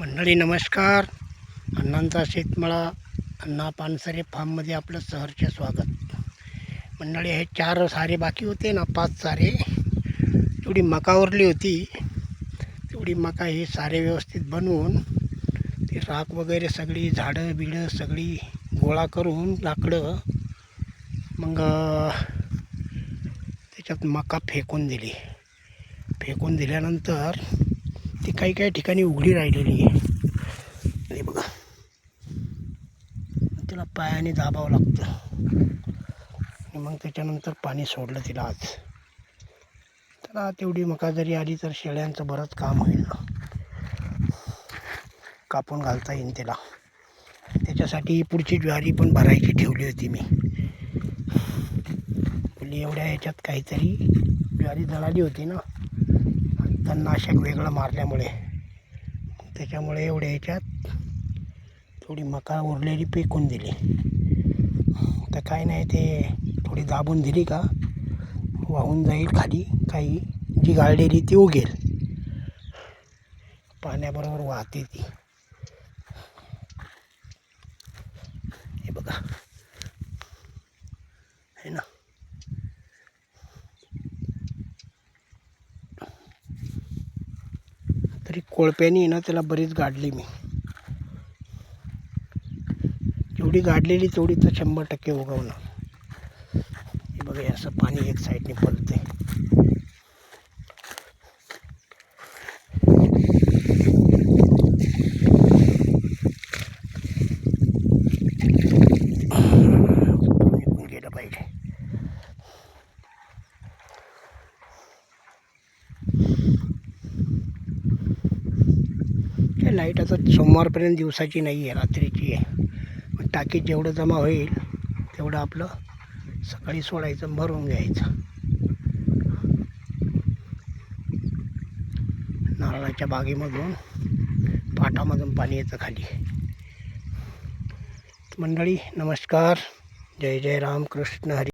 मंडळी नमस्कार. अण्णांचा शेतमळा अण्णा पानसरे फार्ममध्ये आपलं सहर्ष स्वागत. मंडळी हे चार सारे बाकी होते ना पाच सारे. तेवढी मका उरली होती. तेवढी मका हे सारे व्यवस्थित बनवून ते राख वगैरे सगळी झाडं बिडं सगळी गोळा करून लाकडं मग त्याच्यात मका फेकून दिली. फेकून दिल्यानंतर ती काही काही ठिकाणी उघडी राहिलेली आहे. बघा. तिला पायाने दाबावं लागतं. आणि मग त्याच्यानंतर पाणी सोडलं तिला आज त्याला तेवढी मका जरी आली तर शेळ्यांचं बरंच काम होईल. ना कापून घालता येईल तिला. त्याच्यासाठी पुढची ज्वारी पण भरायची ठेवली होती मी. बोलली एवढ्या ह्याच्यात काहीतरी ज्वारी जळाली होती ना. तणनाशक वेगळं मारल्यामुळे. त्याच्यामुळे एवढ्या याच्यात थोडी मका उरलेली पेकून दिली. तर काय नाही ते थोडी दाबून दिली का वाहून जाईल खाली. काही जी गाळलेली ती उगेल. पाण्याबरोबर वाहते ती हे बघा है ना तरी कोळप्यानी ना त्याला बरीच गाडली मी. जेवढी गाडलेली तेवढी तर शंभर टक्के उगवणार. हे बघा असं पाणी एक साईडने पडते लाइट आता सोमवारपर्यंत दिवसाची नाही आहे रात्रीची आहे. मग टाकीत जेवढं जमा होईल तेवढं आपलं सकाळी सोडायचं भरून घ्यायचं. नारळाच्या बागेमधून पाटामधून पाणी येतं खाली. मंडळी नमस्कार. जय जय राम कृष्ण हरी